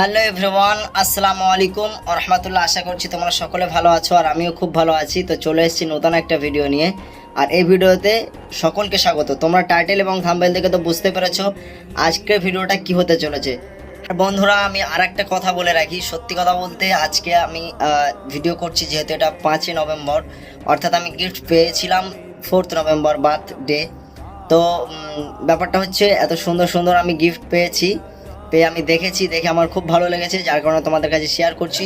Hello everyone, আসসালামু আলাইকুম। রহমতুল্লাহ আশা করছি তোমরা সকলে ভালো আছো আর আমিও খুব ভালো আছি। তো চলে এসেছি নতুন একটা ভিডিও নিয়ে। আর এই ভিডিওতে সকলকে স্বাগত। তোমরা টাইটেল এবং থাম্বেল দেখে তো বুঝতে পেরেছ আজকের ভিডিওটা কি হতে চলেছে। আর বন্ধুরা, আমি আর একটা কথা বলে রাখি। সত্যি কথা বলতে, আজকে আমি ভিডিও করছি যেহেতু এটা পাঁচই নভেম্বর। অর্থাৎ আমি গিফট পেয়েছিলাম ফোর্থ নভেম্বর বার্থডে তো ব্যাপারটা হচ্ছে, এত সুন্দর সুন্দর আমি গিফট পেয়েছি। পেয়ে আমি দেখেছি, দেখে আমার খুব ভালো লেগেছে, যার কারণে তোমাদের কাছে শেয়ার করছি।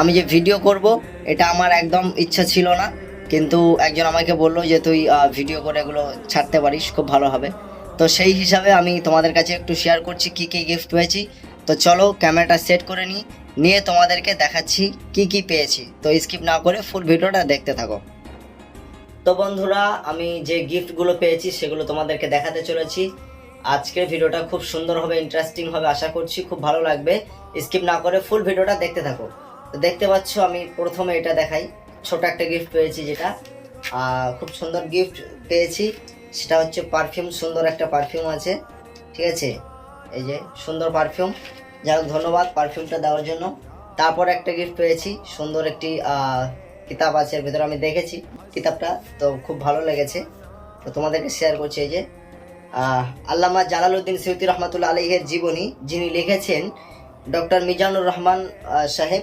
আমি যে ভিডিও করব, এটা আমার একদম ইচ্ছা ছিল না, কিন্তু একজন আমাকে বলল যে তুই ভিডিও করে এগুলো ছাড়তে পারিস, খুব ভালো হবে। তো সেই হিসাবে আমি তোমাদের কাছে একটু শেয়ার করছি, কি কি গিফট পেয়েছি। তো চলো ক্যামেরাটা সেট করে নিই, নিয়ে তোমাদেরকে দেখাচ্ছি কি কি পেয়েছি। তো স্কিপ না করে ফুল ভিডিওটা দেখতে থাকো। তো বন্ধুরা, আমি যে গিফটগুলো পেয়েছি, সেগুলো তোমাদেরকে দেখাতে চলেছি। আজকের ভিডিওটা খুব সুন্দর হবে ইন্টারেস্টিং হবে, আশা করছি খুব ভালো লাগবে। স্কিপ না করে ফুল ভিডিওটা দেখতে থাকো। তো দেখতে পাচ্ছ আমি প্রথমে এটা দেখাই। ছোট একটা গিফট পেয়েছি যেটা। খুব সুন্দর গিফট পেয়েছি। সেটা হচ্ছে পারফিউম সুন্দর একটা পারফিউম আছে। ঠিক আছে? এই যে সুন্দর পারফিউম যাই হোক ধন্যবাদ পারফিউমটা দেওয়ার জন্য। তারপর একটা গিফট পেয়েছি। সুন্দর একটি কিতাব আছে, এর ভেতরে আমি দেখেছি কিতাবটা। তো খুব ভালো লেগেছে। তো তোমাদেরকে শেয়ার করছি এই যে। আল্লামা জালালউদ্দিন সৈয়দি রহমতুল্লাহ আলহের জীবনী, যিনি লিখেছেন ডক্টর মিজানুর রহমান সাহেব,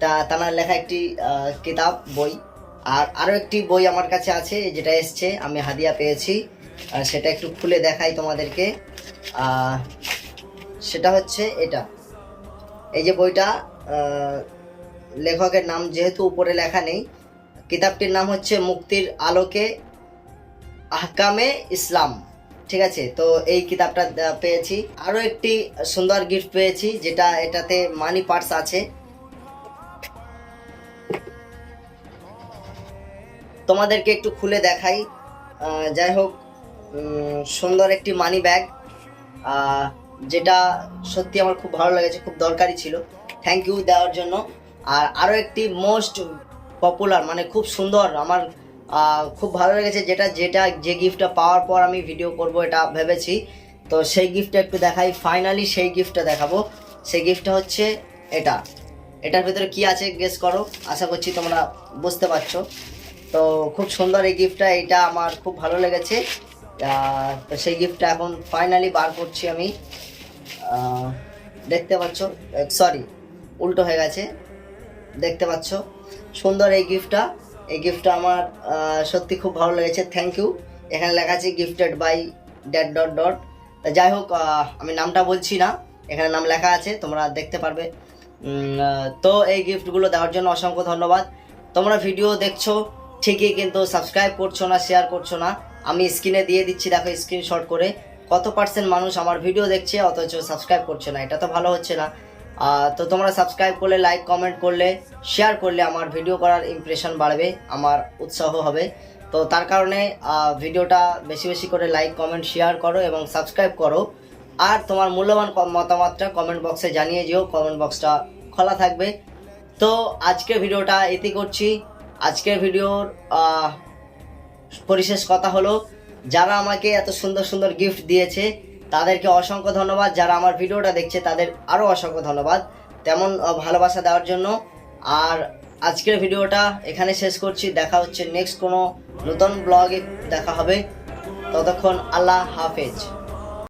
তা, তানার লেখা একটি কিতাব, বই। আর আরও একটি বই আমার কাছে আছে, যেটা এসছে, আমি হাদিয়া পেয়েছি। সেটা একটু খুলে দেখাই তোমাদেরকে। সেটা হচ্ছে এটা। এই যে বইটা লেখকের নাম যেহেতু উপরে লেখা নেই, কিতাবটির নাম হচ্ছে মুক্তির আলোকে আহকামে ইসলাম। ঠিক আছে? তো এই কিতাবটা পেয়েছি। আরও একটি সুন্দর গিফট পেয়েছি, যেটা এটাতে মানি পার্স আছে। তোমাদেরকে একটু খুলে দেখাই। যাই হোক সুন্দর একটি মানি ব্যাগ যেটা সত্যি আমার খুব ভালো লেগেছে, খুব দরকারি ছিল। থ্যাংক ইউ দেওয়ার জন্য। আর আরও একটি মোস্ট পপুলার মানে খুব সুন্দর, আমার খুব ভালো লেগেছে। যেটা যেটা, যে গিফটটা পাওয়ার পর আমি ভিডিও করব, এটা ভেবেছি। তো সেই গিফটটা একটু দেখাই। ফাইনালি সেই গিফটটা দেখাবো। সেই গিফটটা হচ্ছে এটা। এটার ভিতরে কি আছে গেস করো। আশা করছি তোমরা বুঝতে পারছ। তো খুব সুন্দর এই গিফটটা এটা আমার খুব ভালো লেগেছে। তো সেই গিফটটা এখন ফাইনালি বার করছি আমি। দেখতে পাচ্ছ সরি উল্টো হয়ে গেছে। দেখতে পাচ্ছ, সুন্দর এই গিফটটা এই গিফটটা আমার সত্যি খুব ভালো লেগেছে থ্যাংক ইউ এখানে লেখা আছে gifted by dot dot dot যাই হোক আমি নামটা বলছি না, এখানে নাম লেখা আছে, তোমরা দেখতে পারবে। তো এই গিফটগুলো দেওয়ার জন্য অসংখ্য ধন্যবাদ। তোমরা ভিডিও দেখছ, ঠিকই, কিন্তু সাবস্ক্রাইব করছ না শেয়ার করছ না, আমি স্ক্রিনে দিয়ে দিচ্ছি, দেখো স্ক্রিনশট করে। কত পার্সেন্ট মানুষ আমার ভিডিও দেখছে, অথচ সাবস্ক্রাইব করছে না? এটা তো ভালো হচ্ছে না। তো তোমরা সাবস্ক্রাইব করলে লাইক কমেন্ট করলে শেয়ার করলে আমার ভিডিও করার ইমপ্রেশন বাড়বে, আমার উৎসাহ হবে। তো তার কারণে ভিডিওটা বেশি বেশি করে লাইক কমেন্ট শেয়ার করো এবং সাবস্ক্রাইব করো। আর তোমার মূল্যবান মতামতটা কমেন্ট বক্সে জানিয়ে যেও কমেন্ট বক্সটা খোলা থাকবে। তো আজকের ভিডিওটা এতে করছি। আজকের ভিডিওর পরিশেষ কথা হলো, যারা আমাকে এত সুন্দর সুন্দর গিফট দিয়েছে তাদেরকে অসংখ্য ধন্যবাদ। যারা আমার ভিডিওটা দেখছে, তাদের আরও অসংখ্য ধন্যবাদ। তেমন ভালোবাসা দেওয়ার জন্য। আর আজকের ভিডিওটা এখানে শেষ করছি। দেখা হচ্ছে নেক্সট কোনো নতুন ব্লগে দেখা হবে। ততক্ষণ আল্লাহ হাফেজ।